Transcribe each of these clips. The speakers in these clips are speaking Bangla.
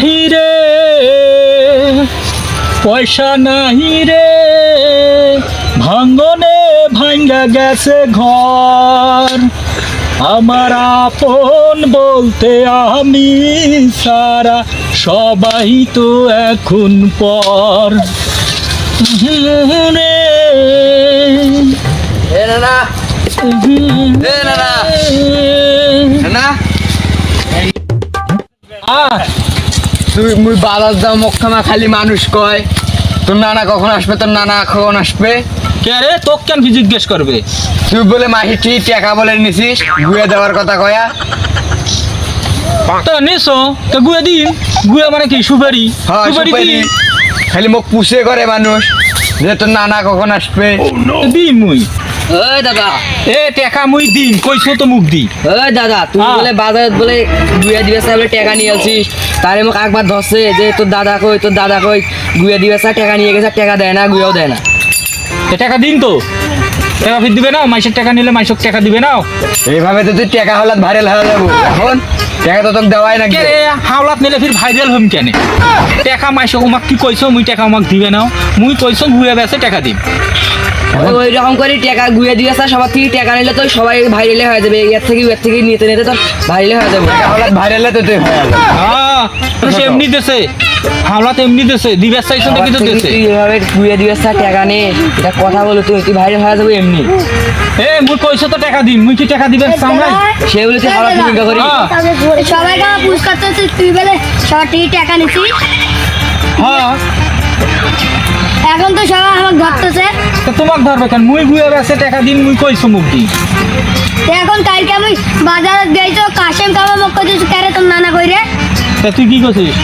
নাহি রে পয়সা নাহি রে ভাঙ্গনে ভাঙ্গা গেছে ঘর। আমার আপন বলতে আমি সারা সবাই তো এখন পর। রে না তুই মুই বাজার দাম মক্ষমা খালি মানুষ কয়। তোর নানা কখন আসবে তোর নানা কখন আসবে? কে রে? তোকে কেন কি জিজ্ঞেস করবে? তুই বলে মাহিটি টাকা বলে নিছিস? গুয়ে দেওয়ার কথা কয়া। তো নিছো তো গুয়ে দিন। গুয়ে মানে কি সুপারি? হ্যাঁ সুপারি সুপারি। খালি মুখ পুষে করে মানুষ যে তোর নানা কখন আসবে। দিন মুই। ওই দাদা। এ টাকা মুই দিন কইছো তো মুখ দি। ওই দাদা তুই। বলে বাজারে বলে গুয়া দিবে সাহেব টাকা নিয়ে আসিস তারে মোক একবার ধরছে যে তোর দাদা কই তোর দাদা কই গুয়া দিবে স্যার টাকা নিয়ে গেছে টাকা দেয় না গুয়াও দেয় না। এ টাকা দিন তো। টাকা ফির দিবে না মাইসের টাকা নিলে মাইসক টাকা দিবে না। এইভাবে তো তুই টাকা হলাত ভাইরাল হয়ে যাব। এখন টাকা তো তোকে দেওয়াই না কে হাওলাত নিলে ফির ভাইরাল হম কেন? টাকা মাইসক আমাক কি কইছো মুই টাকা আমাক দিবে না। মুই কইছো গুয়ে বেসে টাকা দিম। ওই- ওই রকম করে টাকা গুয়া দিবে স্যার সবার থেকে টাকা নিলে তো সবাই ভাইরালে হয়ে যাবে। এর থেকে এর থেকে নিতে নিতে তো ভাইরালে হয়ে যাবে। হলাত তো তুই হয়ে যাবে। তো সে এমনি দেছে। হাওলাত এমনি দেছে দিবে চাইছো তো কিছু থেকে দেছে। তুই এভাবে গুয়া দিবে টাকা নে। এটা কথা বলে তুই তুই ভাইরাল হয়ে যাবে এমনি? এ মুই কইছো তো টাকা দিন মুই কি টাকা দিবে সামলাই সে বলে তুই হাওড়া ভূমিকা করি। হ্যাঁ। সবাইকে পুরস্কার তো তুই বলে সবার থেকে টাকা নিছিস। হ্যাঁ। এখন তো সবাই আমাকে ধরতেছে। তো তোমাক ধরবে কেন? মুই ঘুরে বেসে টাকা দিন মুই কইছো মুখ দি তো এখন কালকে আমি বাজারে গেছি কাশেম কামা মুখ করছিস কেরে তোর নানা কইরে তা তুই কি করছিস?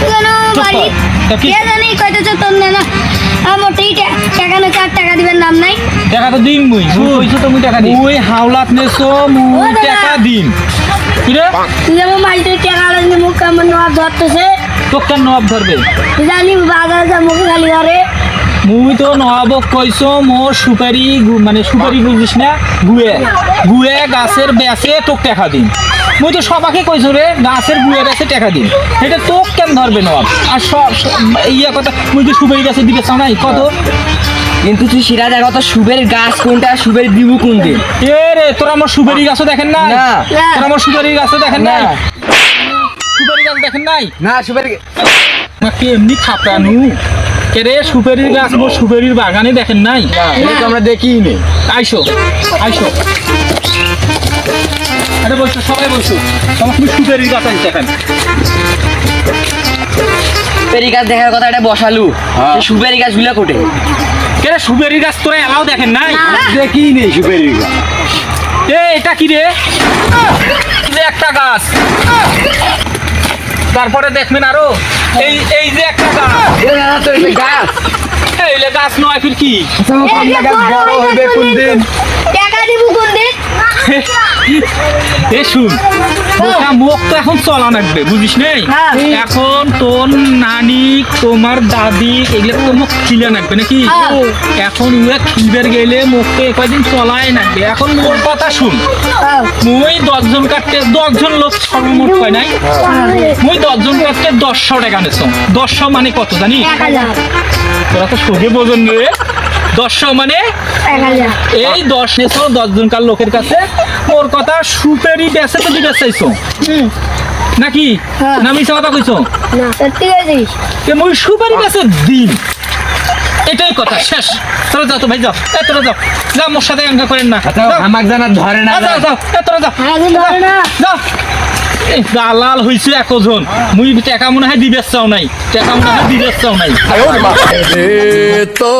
তুই কেন বাড়ি তা কি- জানি কইতেছে তোর নানা। আমার টাকা না চার টাকা দিবেন নাম নাই। টাকা তো দিন মুই। মুই কইছো তো মুই টাকা দিন মুই হাওলাত নেছো মুই। টাকা দিন কি রে? তুই যেমন বাড়িতে টাকা লাগলে মুখ আমার নবাব ধরতেছে? তোক কেন নবাব ধরবে? তুই জানি বাজারে যা মুখ খালি করে। মুই তো নবাবক কইছো মোর সুপারি মানে সুপারি বুঝিস না? গুয়ে। গুয়ে গাছের বেসে তোক টাকা দিন মুই তো সবাকে কইছো রে গাছের গুয়ে বেসে টাকা দিন এটা তোক কেন ধরবে নবাব আর সব ইয়া কথা মুই তো সুপারি গাছে দিবে চাও নাই কত? কিন্তু তুই সেটা দেখো তো সুবের গাছ কোনটা সুবের দিবু কোন দিন এ রে তোরা আমার সুপারি গাছও দেখেন না। তোরা আমার সুপারি গাছও দেখেন না। সুপারি গাছ দেখেন নাই? না সুপারি আমাকে এমনি থাপড়ানু কে রে সুপারির গাছ মোর সুপারির বাগানে দেখেন নাই? এটা তো আমরা দেখিই নি। আইসো আইসো। আরে বলছো সবাই বলছো তোমার তুমি সুপারির গাছ আছে দেখেন পেরি গাছ দেখার কথা এটা বসালু। হ্যাঁ। এই গাছগুলা কোটে? কে রে সুপারির গাছ তোরা এলাও দেখেন নাই? দেখিই নি সুপারি এ এটা কি রে? একটা গাছ। তারপরে দেখবেন আরও। এই এই যে একটা গাছ। গাছ এই যে গাছ নয় ফির কি কোন দিন টাকা দিব কোন দিন এ শুন ওটা মুখ তো এখন চলা লাগবে বুঝিস নেই? হ্যাঁ। এখন তোর নানি তোমার দাদি এগুলো তো মুখ খিলে লাগবে নাকি? হ্যাঁ। এখন উয়া খিলবের গেলে মুখ তো কয়দিন চলাই লাগবে। এখন মোর কথা শুন মুই দশজন কাটতে দশজন লোক সর্বমোট কয় নাই? মুই দশজন কাটতে দশশো টাকা নেছো দশশো মানে কত জানি? তোরা তো সঙ্গে বোঝন রে। দশশো মানে? এই দশ নেছো দশজনকার লোকের কাছে? তোর কথা সুপেরি বেসে তো দিবে চাইছো? নাকি? হ্যাঁ। না মিছা কথা কইছো? না সত্যি কইছিস তে মুই সুপারি বেসে দিন এটাই কথা শেষ। চলো যাও তো ভাই যাও। এত তোরা যাও। যা মোর সাথে এঙ্গা করেন না। আচ্ছা, আমাক জানা হ্যাঁ, ধরে না যাও যাও। এত তোরা যাও। ধরে না। যাও। দালাল হইছে একজন। মুই টাকা মনে হয় দিবে চাও নাই। টাকা মনে হয় দিবে চাও নাই। তো